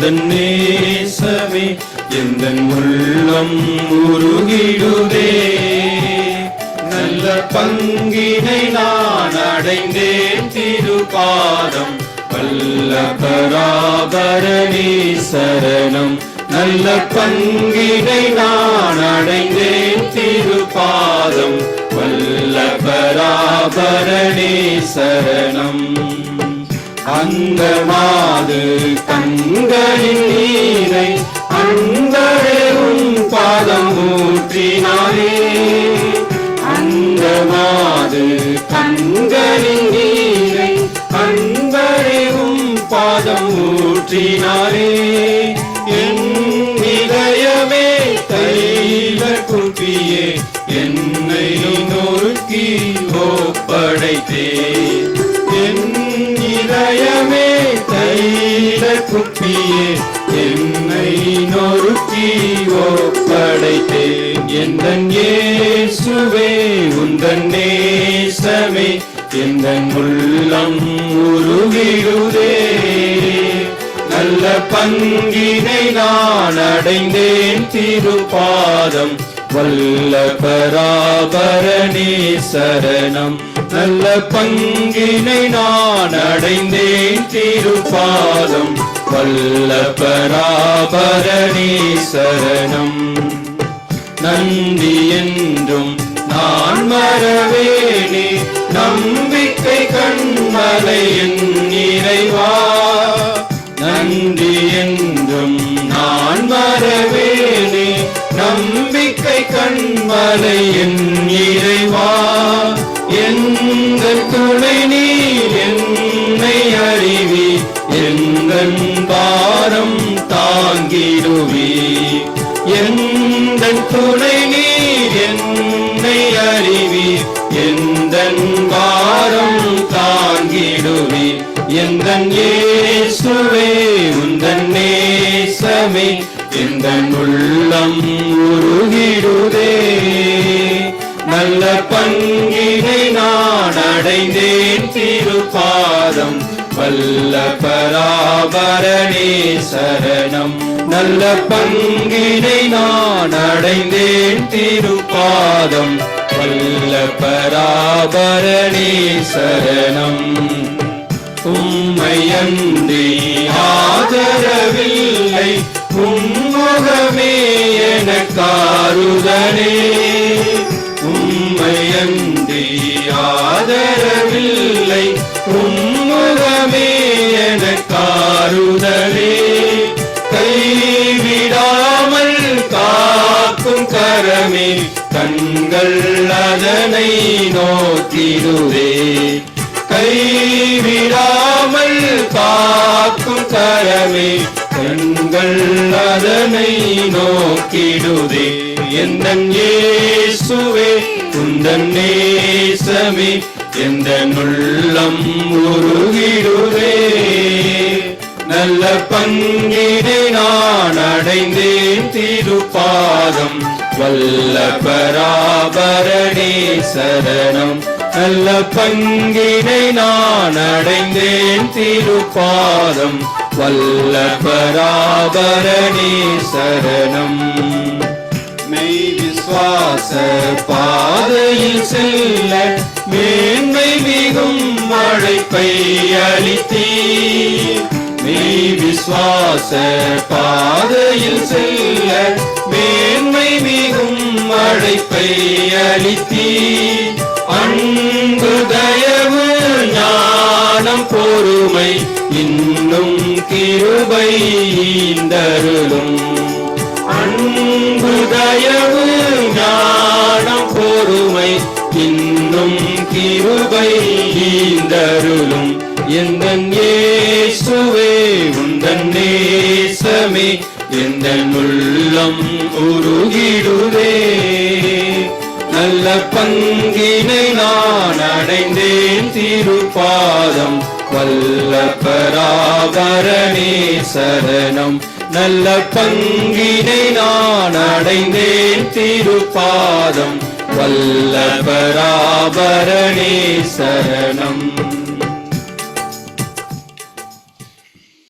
உந்த நேசமே எந்த உள்ளம் உருகிடுதே. நல்ல பங்கினை நான் அடைந்தேன் திருபாதம் வல்ல பராபரணி சரணம். நல்ல பங்கினை நான் அடைந்தேன் திருபாதம் வல்ல பராபரணி சரணம். அந்த மாது கண்களின் நீரை அன்பரே உன் பாதம் ஊற்றினாரே. அந்த மாது கண்களின் நீரை அன்பரே உன் பாதம் ஊற்றினாரே. குப்பியே என்னை நொறுக்கி ஒப்படைத்தேன் எந்தன் இயேசுவே உந்தன் நேசமே எந்தன் உள்ளம் உருவிடுதே நல்ல பங்கினை நான் அடைந்தேன் திருப்பாதம் வல்ல பராபரணே சரணம். நல்ல பங்கினை நான் அடைந்தேன் திருப்பாதம் வல்லபராபரணி சரணம். நந்தி என்றும் நான் மறவேனே நம்பிக்கை கண்மலை என் இறைவா நன்றி என்றும் நான் மறவேனே நம்பிக்கை கண்மலை என் இறைவா எங்கள் துணை நீ என் எந்த பாரம் தாங்கிடுவே. எந்த துணை நீர் என்னை அறிவி. எந்த பாரம் தாங்கிடுவே. எந்த இயேசுவே உந்தன் நேசமே. எந்த உள்ளம் உருகிடுதே. நல்ல பங்கினை நான் அடைந்தேன். திருப்பாதம் வல்ல பராபரணே சரணம். நல்ல பங்கினை நான் அடைந்தேன் திருப்பாதம். வல்ல பராபரணே சரணம். உம்மையன்றி ஆதரவில்லை. உம்முகமே எனக்காருதனே அதனை நோக்கிடுவே. கைவிடாமல் காக்கும் கரமே கண்கள் அதனை நோக்கிடுதே எந்தன் இயேசுவே உந்தன் நேசமே எந்த நுள்ளம் உருகிடுதே நல்ல பங்கினை நான் அடைந்தேன் திருப்பாதம் வல்ல பராபரணி சரணம். நல்ல பங்கினை நான் அடைந்தேன் திருப்பாதம். வல்ல பராபரணி சரணம். மெய் விசுவாச பாதையில் செல்ல மேன்மை மிகும் அழைப்பை அளித்தீர். விசுவாச பாதையில் செல்ல மேன்மை மிகும் அழைப்பை அளித்தீ. அன்பு தயவு ஞானம் பொறுமை இன்னும் கிருபை தருளும் அன்பு தயவு ஞானம் பொறுமை இன்னும் கிருபை தருளும் எந்தெந்த உந்தன் நேசமே எந்த உள்ளம் உருகிடுவே நல்ல பங்கினை நான் அடைந்தேன் திருப்பாதம் வல்ல பராபரணே சரணம். நல்ல பங்கினை நான் அடைந்தேன் திருப்பாதம் வல்ல பராபரணே சரணம்.